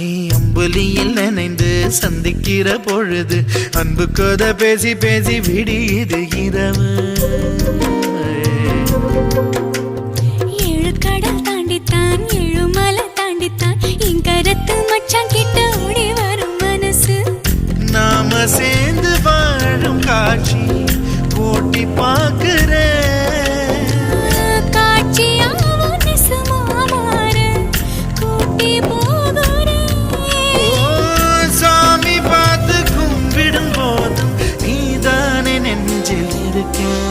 அம்புலியில் நினைந்து சந்திக்கிற பொழுது அன்பு கதை பேசி பேசி விடியுது இரவு. ஏழு கடல் தாண்டித்தான் ஏழு மலை தாண்டித்தான் என் கருத்து மச்சான் கிட்ட ஓடி வரும் மனசு. நாம சேர்ந்து வாழும் காட்சி போட்டி பார்க்கிறேன். நெசமா மாற கூட்டி போ it again.